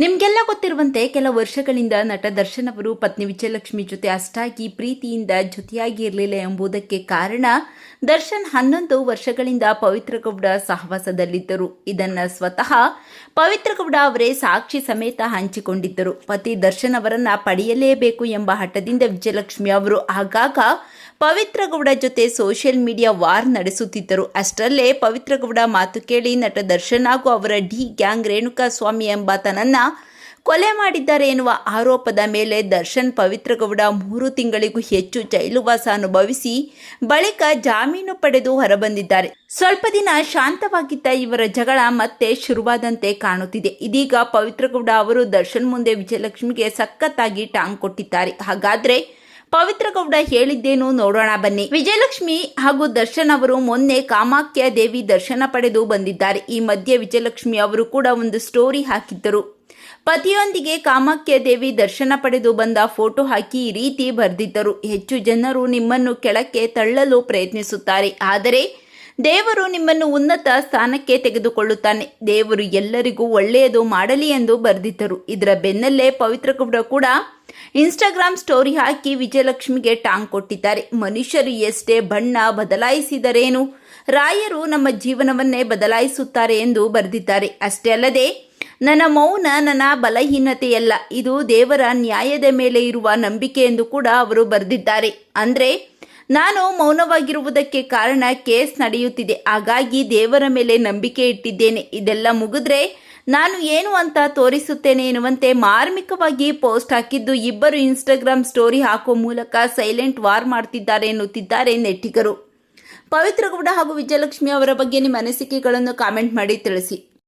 ನಿಮ್ಗೆಲ್ಲ ಗೊತ್ತಿರುವಂತೆ ಕೆಲ ವರ್ಷಗಳಿಂದ ನಟ ದರ್ಶನ್ ಅವರು ಪತ್ನಿ ವಿಜಯಲಕ್ಷ್ಮಿ ಜೊತೆ ಅಷ್ಟಾಗಿ ಪ್ರೀತಿಯಿಂದ ಜೊತೆಯಾಗಿ ಇರಲಿಲ್ಲ ಎಂಬುದಕ್ಕೆ ಕಾರಣ ದರ್ಶನ್ ಹನ್ನೊಂದು ವರ್ಷಗಳಿಂದ ಪವಿತ್ರಗೌಡ ಸಹವಾಸದಲ್ಲಿದ್ದರು. ಇದನ್ನ ಸ್ವತಃ ಪವಿತ್ರಗೌಡ ಅವರೇ ಸಾಕ್ಷಿ ಸಮೇತ ಹಂಚಿಕೊಂಡಿದ್ದರು. ಪತಿ ದರ್ಶನ್ ಅವರನ್ನ ಪಡೆಯಲೇಬೇಕು ಎಂಬ ಹಠದಿಂದ ವಿಜಯಲಕ್ಷ್ಮಿ ಅವರು ಆಗಾಗ ಪವಿತ್ರಗೌಡ ಜೊತೆ ಸೋಷಿಯಲ್ ಮೀಡಿಯಾ ವಾರ್ ನಡೆಸುತ್ತಿದ್ದರು. ಅಷ್ಟರಲ್ಲೇ ಪವಿತ್ರಗೌಡ ಮಾತು ಕೇಳಿ ನಟ ದರ್ಶನ್ ಹಾಗೂ ಅವರ ಡಿ ಗ್ಯಾಂಗ್ ರೇಣುಕಾ ಸ್ವಾಮಿ ಎಂಬಾತನನ್ನ ಕೊಲೆ ಮಾಡಿದ್ದಾರೆ ಎನ್ನುವ ಆರೋಪದ ಮೇಲೆ ದರ್ಶನ್ ಪವಿತ್ರಗೌಡ ಮೂರು ತಿಂಗಳಿಗೂ ಹೆಚ್ಚು ಜೈಲುವಾಸ ಅನುಭವಿಸಿ ಬಳಿಕ ಜಾಮೀನು ಪಡೆದು ಹೊರಬಂದಿದ್ದಾರೆ. ಸ್ವಲ್ಪ ದಿನ ಶಾಂತವಾಗಿದ್ದ ಇವರ ಜಗಳ ಮತ್ತೆ ಶುರುವಾದಂತೆ ಕಾಣುತ್ತಿದೆ. ಇದೀಗ ಪವಿತ್ರಗೌಡ ಅವರು ದರ್ಶನ್ ಮುಂದೆ ವಿಜಯಲಕ್ಷ್ಮಿಗೆ ಸಖತ್ತಾಗಿ ಟಾಂಗ್ ಕೊಟ್ಟಿದ್ದಾರೆ. ಹಾಗಾದ್ರೆ ಪವಿತ್ರಗೌಡ ಹೇಳಿದ್ದೇನು ನೋಡೋಣ ಬನ್ನಿ. ವಿಜಯಲಕ್ಷ್ಮಿ ಹಾಗೂ ದರ್ಶನ್ ಅವರು ಮೊನ್ನೆ ಕಾಮಾಖ್ಯ ದೇವಿ ದರ್ಶನ ಪಡೆದು ಬಂದಿದ್ದಾರೆ. ಈ ಮಧ್ಯೆ ವಿಜಯಲಕ್ಷ್ಮಿ ಅವರು ಕೂಡ ಒಂದು ಸ್ಟೋರಿ ಹಾಕಿದ್ದರು. ಪತಿಯೊಂದಿಗೆ ಕಾಮಾಖ್ಯ ದೇವಿ ದರ್ಶನ ಪಡೆದು ಬಂದ ಫೋಟೋ ಹಾಕಿ ಈ ರೀತಿ ಬರೆದಿದ್ದರು. ಹೆಚ್ಚು ಜನರು ನಿಮ್ಮನ್ನು ಕೆಳಕ್ಕೆ ತಳ್ಳಲು ಪ್ರಯತ್ನಿಸುತ್ತಾರೆ. ಆದರೆ ದೇವರು ನಿಮ್ಮನ್ನು ಉನ್ನತ ಸ್ಥಾನಕ್ಕೆ ತೆಗೆದುಕೊಳ್ಳುತ್ತಾನೆ. ದೇವರು ಎಲ್ಲರಿಗೂ ಒಳ್ಳೆಯದು ಮಾಡಲಿ ಎಂದು ಬರೆದಿದ್ದರು. ಇದರ ಬೆನ್ನಲ್ಲೇ ಪವಿತ್ರ ಗೌಡ ಕೂಡ ಇನ್ಸ್ಟಾಗ್ರಾಮ್ ಸ್ಟೋರಿ ಹಾಕಿ ವಿಜಯಲಕ್ಷ್ಮಿಗೆ ಟಾಂಗ್ ಕೊಟ್ಟಿದ್ದಾರೆ. ಮನುಷ್ಯರು ಎಷ್ಟೇ ಬಣ್ಣ ಬದಲಾಯಿಸಿದರೇನು ರಾಯರು ನಮ್ಮ ಜೀವನವನ್ನೇ ಬದಲಾಯಿಸುತ್ತಾರೆ ಎಂದು ಬರೆದಿದ್ದಾರೆ. ಅಷ್ಟೇ ಅಲ್ಲದೆ ನನ್ನ ಮೌನ, ನನ್ನ ಬಲಹೀನತೆಯಲ್ಲ. ಇದು ದೇವರ ನ್ಯಾಯದ ಮೇಲೆ ಇರುವ ನಂಬಿಕೆ ಎಂದು ಕೂಡ ಅವರು ಬರೆದಿದ್ದಾರೆ. ಅಂದರೆ, ನಾನು ಮೌನವಾಗಿರುವುದಕ್ಕೆ ಕಾರಣ ಕೇಸ್ ನಡೆಯುತ್ತಿದೆ. ಹಾಗಾಗಿ ದೇವರ ಮೇಲೆ ನಂಬಿಕೆ ಇಟ್ಟಿದ್ದೇನೆ. ಇದೆಲ್ಲ ಮುಗಿದ್ರೆ ನಾನು ಏನು ಅಂತ ತೋರಿಸುತ್ತೇನೆ ಎನ್ನುವಂತೆ ಮಾರ್ಮಿಕವಾಗಿ ಪೋಸ್ಟ್ ಹಾಕಿದ್ದು ಇಬ್ಬರು ಇನ್ಸ್ಟಾಗ್ರಾಮ್ ಸ್ಟೋರಿ ಹಾಕುವ ಮೂಲಕ ಸೈಲೆಂಟ್ ವಾರ್ ಮಾಡ್ತಿದ್ದಾರೆ ಎನ್ನುತ್ತಿದ್ದಾರೆ ನೆಟ್ಟಿಗರು. ಪವಿತ್ರಗೌಡ ಹಾಗೂ ವಿಜಯಲಕ್ಷ್ಮಿ ಅವರ ಬಗ್ಗೆ ನಿಮ್ಮ ಅನಿಸಿಕೆಗಳನ್ನು ಕಾಮೆಂಟ್ ಮಾಡಿ ತಿಳಿಸಿ.